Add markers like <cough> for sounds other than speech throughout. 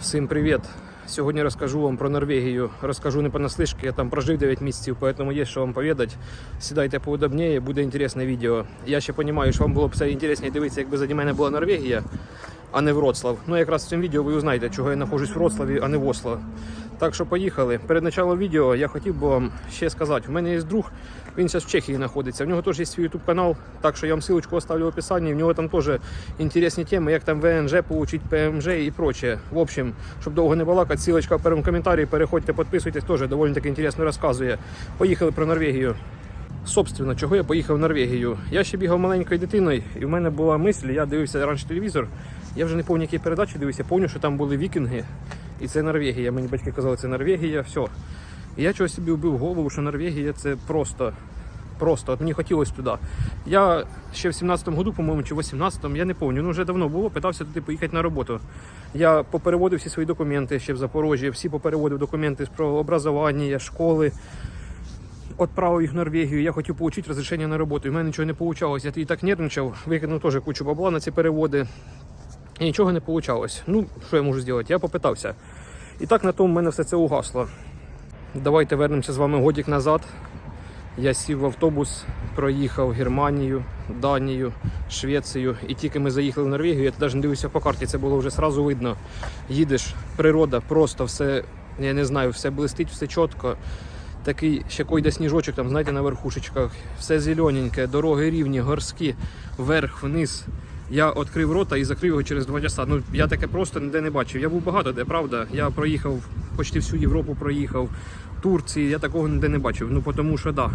Всім привіт! Сьогодні розкажу вам про Норвегію. Розкажу не понаслишки, я там прожив 9 місяців, поэтому є що вам повідати. Сідайте поудобніше, буде інтересне відео. Я ще розумію, що вам було б все інтересніше дивитися, якби заді мене була Норвегія, а не Вроцлав. Ну якраз в цьому відео ви узнаєте, чого я знаходжусь в Вроцлаві, а не в Осло. Так що поїхали. Перед початком відео я хотів би вам ще сказати. У мене є друг, він зараз в Чехії знаходиться. В нього теж є свій YouTube канал, так що я вам ссылочку оставлю в описанні. В нього там теж інтересні теми, як там ВНЖ получить, ПМЖ і прочее. В общем, щоб довго не балакати, ссылочка в першому коментарі. Переходьте, підписуйтесь, теж доволі таки інтересно розказує. Поїхали про Норвегію. Собственно, чого я поїхав в Норвегію? Я ще бігав маленькою дитиною, і в мене була мисль, я дивився раніше телевізор. Я вже не пам'ятаю, які передачі дивився, пам'ятаю, що там були вікінги, і це Норвегія. Мені батьки казали, це Норвегія, все. І я чогось собі вбив голову, що Норвегія це просто. Просто от мені хотілося туди. Я ще в 17-му году, по-моєму, чи в 18-му, я не пам'ятаю, ну вже давно було, питався туди поїхати на роботу. Я попереводив всі свої документи ще в Запорожжі, всі попереводив документи про образування, школи, відправив їх в Норвегію. Я хотів отримати розрішення на роботу. І в мене нічого не вийшло. Я тоді так нервничав, викинув теж кучу бабла на ці переводи. І нічого не вийшло. Ну, що я можу зробити? Я попитався. І так на тому в мене все це угасло. Давайте вернемося з вами годік назад. Я сів в автобус, проїхав Германію, Данію, Швецію. І тільки ми заїхали в Норвегію, я навіть не дивився по карті, це було вже сразу видно. Їдеш, природа, просто все, я не знаю, все блистить, все чітко. Такий ще койде сніжочок, там, знаєте, на верхушечках, все зелененьке, дороги рівні, горські, вверх, вниз. Я відкрив рота і закрив його через два часа. Ну я таке просто ніде не бачив. Я був багато де, правда. Я проїхав почти всю Європу, проїхав Турції. Я такого ніде не бачив. Ну тому що да.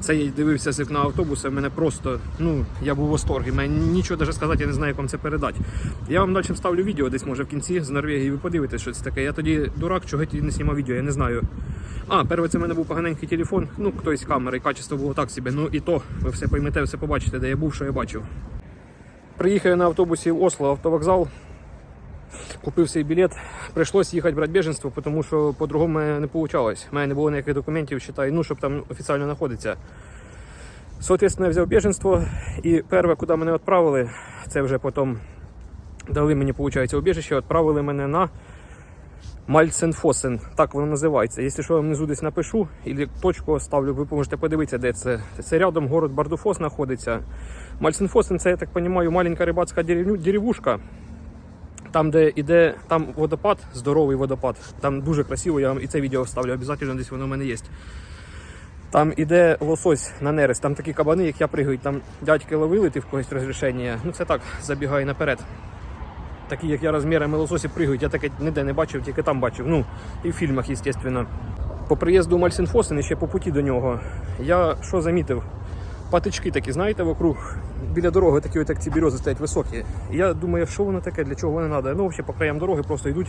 Це я дивився з вікна автобуса, мене просто, ну, я був в восторгі. Мені нічого навіть сказати, я не знаю, як вам це передати. Я вам далі ставлю відео десь, може, в кінці з Норвегії, ви подивитесь, що це таке. Я тоді дурак, чого я не знімав відео, я не знаю. А, перше, це в мене був поганенький телефон, ну, хтось камери, качество було так собі. Ну і то, ви все поймете, все побачите, де я був, що я бачив. Приїхав на автобусі в Осло, автовокзал. Купив свій білет. Прийшлось їхати брати біженство, тому що по-другому не вийшло. У мене не було ніяких документів, считай, ну, щоб там офіційно знаходитися. Соответственно, я взяв біженство і перше, куди мене відправили, це вже потім дали мені, виходить, убіжище, відправили мене на Мальценфосен, так воно називається. Якщо що я внизу десь напишу, і точку оставлю, ви можете подивитися, де це. Це рядом город Бардуфос знаходиться. Мальценфосен це, я так розумію, маленька рибацька деревушка. Там, де іде там водопад, здоровий водопад, там дуже красиво, я вам і це відео вставлю, обов'язково десь воно в мене є. Там іде лосось на нерест, там такі кабани, як я пригають, там дядьки ловили, ти в когось розрішення. Ну це так, забігаю наперед. Такі, як я розмірами лососі пригають, я таке ніде не бачив, тільки там бачив. Ну, і в фільмах, звісно. По приїзду Мальсінфосен і ще по путі до нього, я що замітив? Патички такі, знаєте, вокруг біля дороги такі, от, як ці берези стоять високі. І я думаю, що воно таке, для чого воно треба. Ну, взагалі, по краям дороги просто йдуть.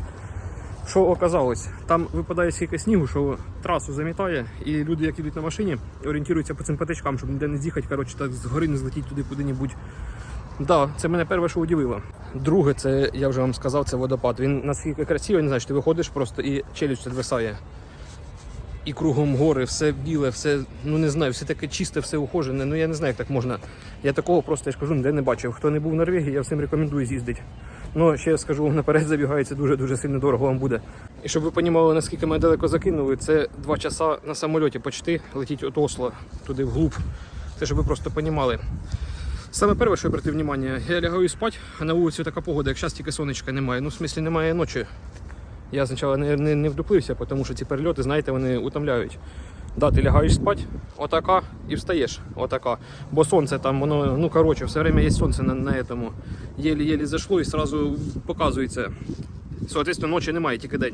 Що оказалось? Там випадає стільки снігу, що трасу замітає, і люди, які йдуть на машині, орієнтуються по цим патичкам, щоб ніде не з'їхати, коротше, так згори не злетіти туди куди-небудь. Да, це мене перше, що удивило. Друге, це я вже вам сказав, це водопад. Він наскільки красивий, не знаю, ти виходиш просто і челюсть відвисає. І кругом гори, все біле, все, ну не знаю, все таке чисте, все ухожене. Ну я не знаю, як так можна. Я такого просто я ж кажу, ніде не бачив. Хто не був в Норвегії, я всім рекомендую з'їздити. Ну, ще я скажу, наперед забігається дуже-дуже сильно дорого вам буде. І щоб ви розуміли, наскільки ми далеко закинули, це два часа на самольоті почти летіть від Осло туди вглуб. Це щоб ви просто розуміли. Саме перше, що обратив увагу, я лягаю спати, а на вулиці така погода, як зараз тільки сонечка немає. Ну, в смислі, немає ночі. Я спочатку не, не, не вдуплився, тому що ці перельоти, знаєте, вони утомляють. Да, ти лягаєш спати, отака, і встаєш, отака. Бо сонце там, воно, ну коротше, все время є сонце на, на этому. Єлі-єлі зайшло і одразу показується. Соответственно, ночі немає, тільки день.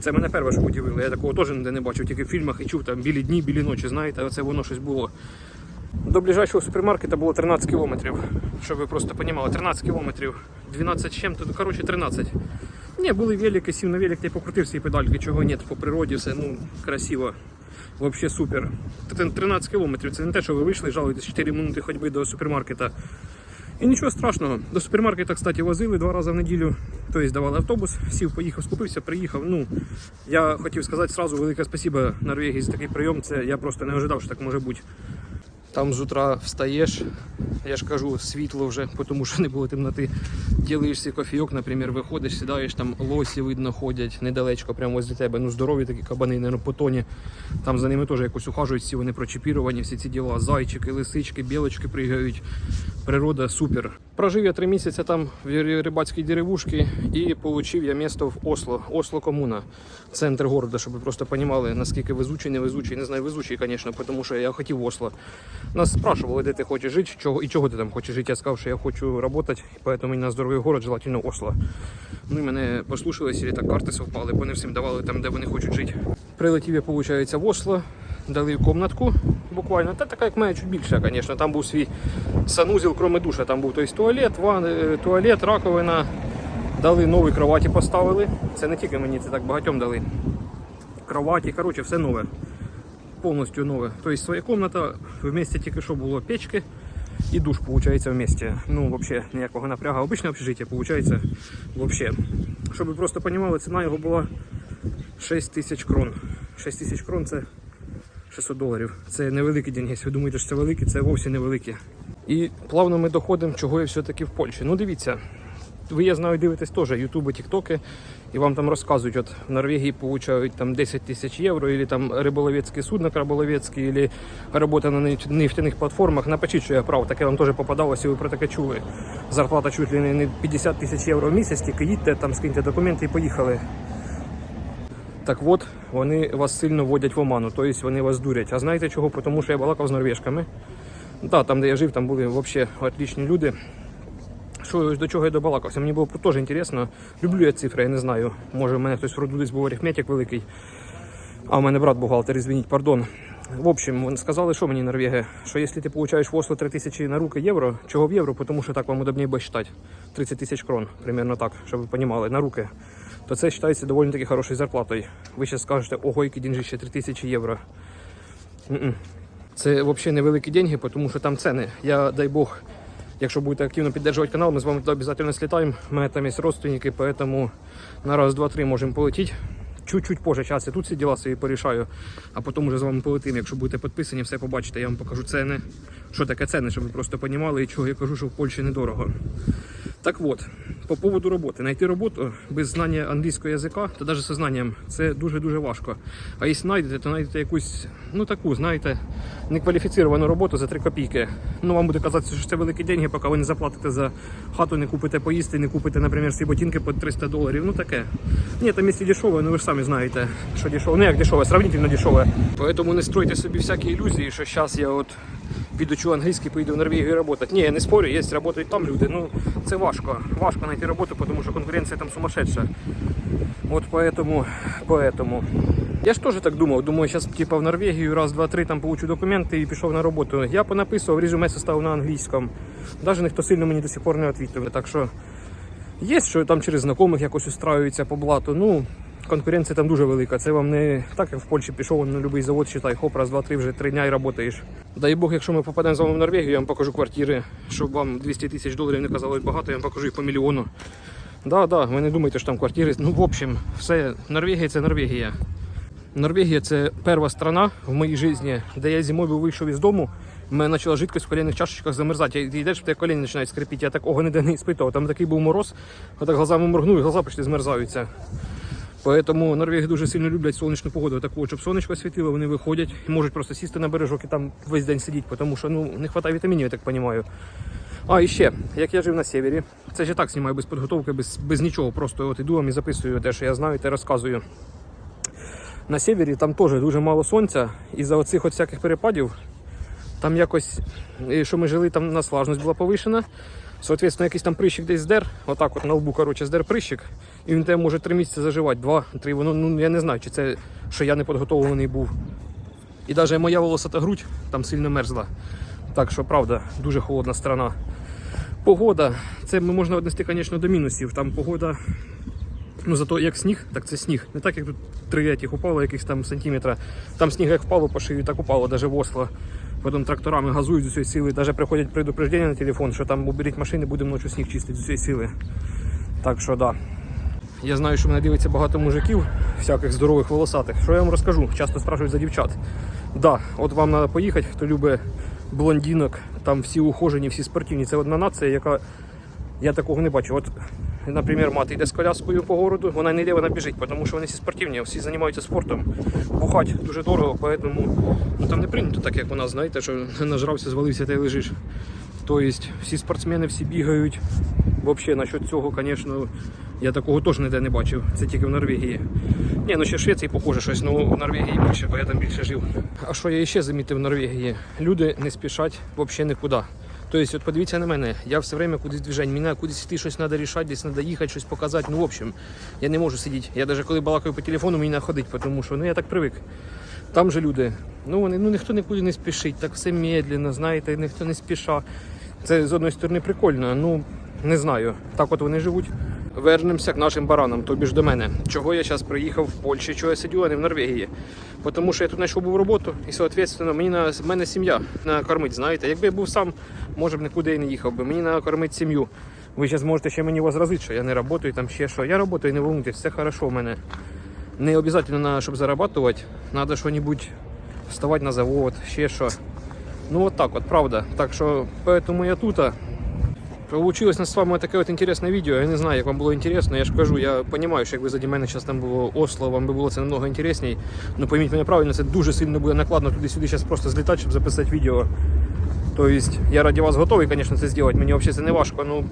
Це мене перше, що удивило. Я такого теж ніде не бачив, тільки в фільмах і чув там білі дні, білі ночі, знаєте, оце воно щось було. До ближайшого супермаркета було 13 кілометрів, щоб ви просто розуміли. 13 кілометрів, 12 з чим-то, ну, коротше 13. Ні, були велики, сів на велик та й покрутив ці педальки, чого ні, по природі все ну, красиво. Взагалі супер. 13 кілометрів, це не те, що ви вийшли, жалуєтесь 4 минути ходьби до супермаркета. І нічого страшного. До супермаркета, кстати, возили два рази в неділю. Тобто давали автобус, сів, поїхав, скупився, приїхав. Ну, я хотів сказати сразу велике спасибо Норвегії за такий прийом. Це я просто не ожидав, що так може бути. Там з утра встаєш, я ж кажу, світло вже, тому що не було темноти. Ділишся кофійок, наприклад, виходиш, сідаєш, там лосі видно ходять недалечко, прямо возле тебе. Ну, здорові такі кабани, не по. Там за ними теж якось ухажують, всі вони прочіпіровані, всі ці діла. Зайчики, лисички, білочки пригають. Природа супер. Прожив я три місяці там в рибацькій деревушці і отримав я місто в Осло. Осло комуна, центр міста, щоб ви просто розуміли, наскільки везучий, невезучий. Не знаю, везучий, звісно, тому що я хотів Осло. Нас спрашивали, де ти хочеш жити, чого, і чого ти там хочеш жити. Я сказав, що я хочу працювати, і тому мені на здоровий город, желательно Осло. Ну і мене послухались, і так карти совпали, бо не всім давали там, де вони хочуть жити. Прилетів я, виходить, в Осло, дали комнатку буквально. Та така, як мене, чуть більше, звісно. Там був свій санузел, крім душа. Там був тобто, туалет, ван, е, туалет, раковина. Дали нові кроваті, поставили. Це не тільки мені, це так багатьом дали. Кроваті, коротше, все нове. Повністю нове. Тобто своя кімната, в місті тільки що було печки і душ, виходить, в місті. Ну, взагалі, ніякого напрягу. Обичне общежиття, виходить, взагалі. Щоб ви просто розуміли, ціна його була 6 тисяч крон. 6 тисяч крон це 600 доларів. Це невеликі деньги. Ви думаєте, що це великі, це зовсім невеликі. І плавно ми доходимо, чого я все-таки в Польщі. Ну дивіться, ви, я знаю, дивитесь теж ютуби, тіктоки, і вам там розказують, от в Норвегії получають там 10 тисяч євро, або там риболовецьке судно краболовецьке, або робота на нефтяних платформах. Напишіть, що я прав, таке вам теж попадалося, і ви про таке чули. Зарплата чуть ли не 50 тисяч євро в місяць, тільки їдьте, там скиньте документи і поїхали. Так от, вони вас сильно вводять в оману, тобто вони вас дурять. А знаєте чого? Тому що я балакав з норвежками. Да, там, де я жив, там були взагалі отлічні люди. Що до чого я добалакався? Мені було теж інтересно. Люблю я цифри, я не знаю. Може, в мене хтось в роду десь був арифметик великий. А в мене брат бухгалтер, извиніть, пардон. В общем, сказали, що мені Норвегія, що якщо ти получаєш в Осло 3 тисячі на руки євро, чого в євро, тому що так вам удобніше буде считати. 30 тисяч крон, примерно так, щоб ви розуміли, на руки. То це вважається доволі таки хорошою зарплатою. Ви ще скажете, ого, які деньжище 3 тисячі євро. М-м. Це взагалі невеликі деньги, тому що там ціни. Я, дай Бог, якщо будете активно підтримувати канал, ми з вами туди обов'язково слітаємо. Мене там є родственники, поэтому на раз, два, три можемо полетіти. Чуть-чуть позже час я тут всі діла собі порішаю, а потім вже з вами полетим. Якщо будете підписані, все побачите, я вам покажу ціни. Що таке ціни, щоб ви просто розуміли, і чого я кажу, що в Польщі недорого. Так от, по поводу роботи. Знайти роботу без знання англійського язика, та навіть зі знанням, це дуже-дуже важко. А якщо знайдете, то знайдете якусь, ну таку, знаєте, некваліфіціровану роботу за 3 копійки. Ну, вам буде казатися, що це великі деньги, поки ви не заплатите за хату, не купите поїсти, не купите, наприклад, ці ботинки по 300 доларів. Ну таке. Ні, там якщо дешеве, ну ви ж самі знаєте, що дешеве. Ну як дешеве, сравнительно дешеве. Тому не стройте собі всякі ілюзії, що зараз я от підучу англійський, поїду в Норвегію працювати. Ні, я не спорю, є працюють там люди. Ну це важко. Важко знайти роботу, тому що конкуренція там сумасшедша. От поэтому, поэтому. Я ж теж так думав. Думаю, зараз типа в Норвегію раз, два, три там получу документи і пішов на роботу. Я понаписував, резюме составив на англійському. Навіть ніхто сильно мені до сих пор не відповів. Так що є, що там через знайомих якось устраюються по блату. Ну, конкуренція там дуже велика. Це вам не так, як в Польщі пішов на будь-який завод, считай, хоп, раз, два, три, вже три дня і працюєш. Дай Бог, якщо ми попадемо з вами в Норвегію, я вам покажу квартири, щоб вам 200 тисяч доларів не казалось багато, я вам покажу їх по мільйону. Да, да, ви не думайте, що там квартири. Ну, в общем, все, Норвегія це Норвегія. Норвегія це перша страна в моїй житті, де я зимою вийшов із дому, в мене почала жидкость в коленних чашечках замерзати. Ти йдеш, в тебе коліна починають скрипіти. Я такого ніде не іспитував. Там такий був мороз, отак глазами моргнув, і глаза почти змерзаються. Поэтому Норвеги дуже сильно люблять сонячну погоду. Таку, щоб сонечко світило, вони виходять і можуть просто сісти на бережок і там весь день сидіти, тому що ну, не вистачає вітамінів, я так розумію. А, і ще, як я жив на севері, це ж я так знімаю без підготовки, без, без нічого. Просто от іду вам і записую те, що я знаю, те розказую. На севері там теж дуже мало сонця, і за оцих от всяких перепадів там якось, що ми жили, там у нас влажність була повишена. Соответственно, якийсь там прищик десь здер, отак от на лбу, коротше, здер прищик, і він тебе може три місяці заживати, два-три. Воно, ну я не знаю, чи це що я не підготовлений був. І навіть моя волосата грудь там сильно мерзла. Так що, правда, дуже холодна страна. Погода, це можна віднести, звісно, до мінусів. Там погода, ну зато як сніг, так це сніг. Не так, як тут три упало, якихось там сантиметра. Там сніг як впало по шию, так упало, навіть в Осло. Потім тракторами газують з усієї сили, навіть приходять предупреждення на телефон, що там уберіть машини, будемо ночі сніг чистити з усієї сили. Так що да. Я знаю, що мене дивиться багато мужиків, всяких здорових волосатих. Що я вам розкажу? Часто спрашують за дівчат. Да, от вам треба поїхати, хто любить блондинок, там всі ухожені, всі спортивні. Це одна нація, яка я такого не бачу. От, наприклад, мати йде з коляскою по городу, вона не йде, вона біжить, тому що вони всі спортивні, всі займаються спортом. Бухать дуже дорого, поэтому ну, там не прийнято так, як у нас, знаєте, що <laughs> нажрався, звалився та й лежиш. Тобто всі спортсмени всі бігають. Взагалі, насчет цього, звісно, я такого теж ніде не бачив. Це тільки в Норвегії. Ні, ну ще в Швеції похоже щось, ну в Норвегії більше, бо я там більше жив. А що я ще замітив в Норвегії? Люди не спішать взагалі нікуди. Тобто, от подивіться на мене, я все время кудись движень, мені кудись йти, щось треба рішати, десь треба їхати, щось показати. Ну, в общем, я не можу сидіти. Я навіть коли балакаю по телефону, мені треба ходити, тому що ну, я так привик. Там же люди, ну вони ну ніхто нікуди не спішить, так все медленно, знаєте, ніхто не спіша. Це з одної сторони прикольно, ну не знаю. Так от вони живуть. Вернемося к нашим баранам, тобі ж до мене. Чого я зараз приїхав в Польщі, чого я сидю, а не в Норвегії. Тому що я тут знайшов був роботу, і, соответственно, мені на мене сім'я накормить. Знаєте, якби я був сам, може б нікуди і не їхав би. Мені накормить сім'ю. Ви зараз можете ще мені возразити, що я не працюю, там ще що. Я працюю, не волнуйтесь, все хорошо в мене. Не обов'язково, щоб зарабатувати, треба щось вставати на завод, ще що. Ну от так от, правда. Так що, поэтому я тут. Получилось на з вами таке от інтересне відео. Я не знаю, як вам було інтересно. Я ж кажу, я розумію, що якби заді мене зараз там було Осло, вам би було це намного інтересніше. Ну пойміть мене правильно, це дуже сильно буде накладно туди-сюди зараз просто злітати, щоб записати відео. Тобто я раді вас готовий, звісно, це зробити. Мені взагалі це не важко. Ну,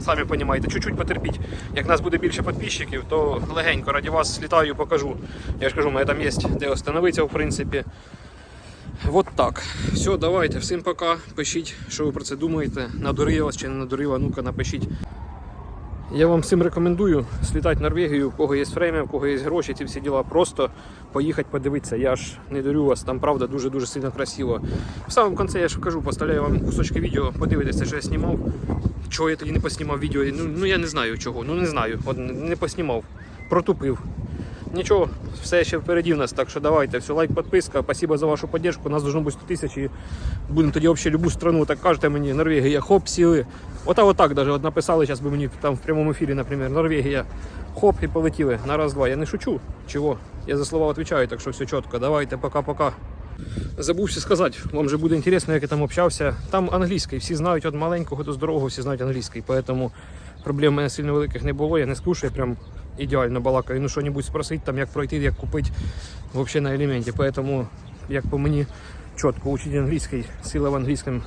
самі розумієте, чуть-чуть потерпіть. Як нас буде більше підписчиків, то легенько раді вас слітаю, покажу. Я ж кажу, у мене там є де остановитися, в принципі. Вот так. Все, давайте. Всім пока. Пишіть, що ви про це думаєте. Надурив вас чи не надурив, а ну-ка напишіть. Я вам всім рекомендую слітати в Норвегію, у кого є время, у кого є гроші, ці всі діла. Просто поїхати подивитися. Я ж не дурю вас, там правда дуже-дуже сильно красиво. В самому кінці я ж кажу, поставляю вам кусочки відео, подивитися, що я знімав. Чого я тоді не поснімав відео? Ну, ну я не знаю чого. Ну не знаю. От не поснімав. Протупив. Нічого, все ще впереді в нас, так що давайте, все, лайк, підписка, спасибо за вашу поддержку. У нас должно бути 100 тисяч і будемо тоді взагалі любу страну, так кажете мені, Норвегія, хоп, сіли. Ота отак даже от написали, зараз би мені там в прямому ефірі, наприклад, Норвегія, хоп, і полетіли на раз-два. Я не шучу. Чого? Я за слова відповідаю, так що все чітко. Давайте, пока-пока. Забувся сказати, вам же буде інтересно, як я там общався. Там англійський, всі знають від маленького до здорового, всі знають англійський, поэтому проблем у мене сильно великих не було. Я не скушаю, прям ідеально балакаю. Ну що-небудь спросить, там, як пройти, як купити, взагалі на елементі. Поэтому, як по мені, чітко учить англійський, сила в англійському